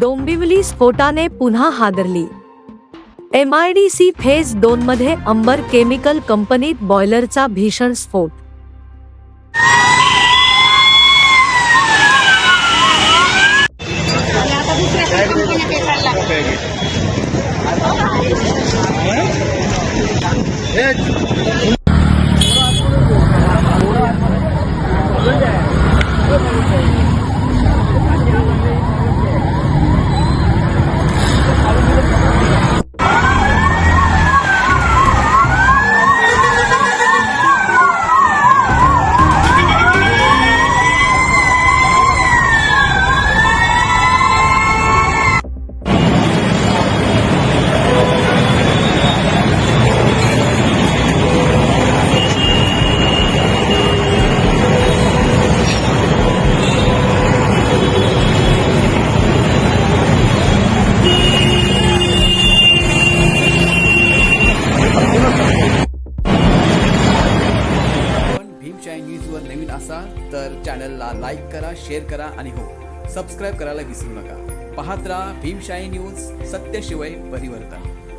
डोंबिवली स्फोटाने पुन्हा हादरली. M I D C phase दोन मध्ये अंबर केमिकल कंपनीत बॉयलरचा भीषण स्फोट. भीमशाही नवीन असाल तर चॅनलला लाईक करा शेअर करा आणि हो सबस्क्राईब करायला विसरू नका. पाहत राहा भीमशाही न्यूज सत्यशिवाय परिवर्तन.